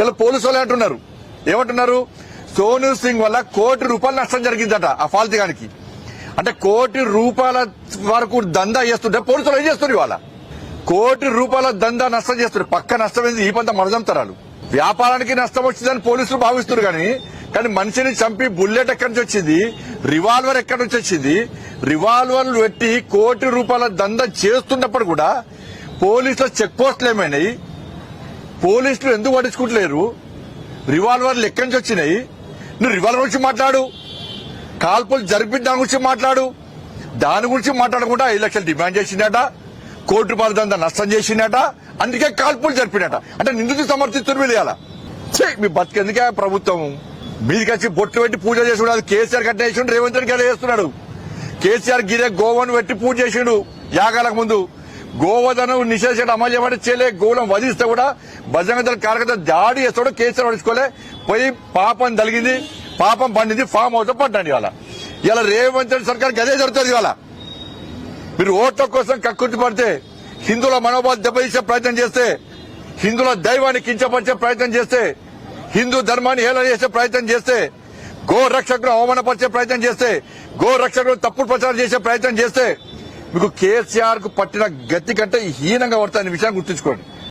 ఇలా పోలీసు వాళ్ళు అంటున్నారు. ఏమంటున్నారు? సోను సింగ్ వల్ల కోటి రూపాయలు నష్టం జరిగిందట ఆ ఫాల్తిగానికి. అంటే కోటి రూపాయల వరకు దందా చేస్తుంటే పోలీసులు ఏం చేస్తారు ఇవాళ? కోటి రూపాయల దందా నష్టం చేస్తారు పక్క నష్టం ఈ పంత మరదంతరాలు. వ్యాపారానికి నష్టం వచ్చిందని పోలీసులు భావిస్తారు కానీ కానీ మనిషిని చంపి బుల్లెట్ ఎక్కడి నుంచి వచ్చింది? రివాల్వర్ ఎక్కడి నుంచి వచ్చింది? రివాల్వర్లు పెట్టి కోటి రూపాయల దందా చేస్తున్నప్పుడు కూడా పోలీసుల చెక్ పోస్టులు ఏమైనాయి? పోలీసులు ఎందుకు పట్టించుకుంటలేరు? రివాల్వర్లు ఎక్కడి నుంచి వచ్చినాయి? నువ్వు రివాల్వర్ గురించి మాట్లాడు. కాల్పులు జరిపిన దాని గురించి మాట్లాడు. దాని గురించి మాట్లాడకుండా ఐదు లక్షలు డిమాండ్ చేసిండట కోటి రూపాయల దందా నష్టం చేసిండట అందుకే కాల్పులు జరిపినట. అంటే నిందితులు సమర్థిస్తున్న వీళ్ళు చే ఛీ, మీ బతికెందుకే ప్రభుత్వం? మీదికి వచ్చి బొట్లు పెట్టి పూజ చేసుకున్నాడు. అది కేసీఆర్ కట్ట చేసిండు రేవంత్ రెడ్డి చేస్తున్నాడు. కేసీఆర్ గిరే గోవను పెట్టి పూజ చేసిండు యాగాలకు ముందు. గోవధను నిషేధించడం అమలు చేయబడి చేయలే గోవులను వధిస్తే కూడా బజరంగ దళ కార్యకర్త దాడి చేస్తాడు కేసీఆర్ పడుచుకోలే పోయి పాపం తలిగింది పాపం పండింది ఫామ్ హౌస్ పడ్డాడు ఇవాళ. ఇలా రేవంత్ రెడ్డి సర్కార్ అదే జరుగుతుంది ఇవాళ. మీరు ఓట్ల కోసం కక్కుర్తి పడితే హిందువుల మనోభావం దెబ్బతీసే ప్రయత్నం చేస్తే హిందువుల దైవాన్ని కించపరిచే ప్రయత్నం చేస్తే హిందూ ధర్మాన్ని హేళన చేసే ప్రయత్నం చేస్తే గో రక్షకులు అవమానపరిచే ప్రయత్నం చేస్తే గో రక్షకులు తప్పుడు ప్రచారం చేసే ప్రయత్నం చేస్తే మీకు కేసీఆర్కు పట్టిన గతి కంటే హీనంగా పడుతుంది విషయాన్ని గుర్తుంచుకోండి.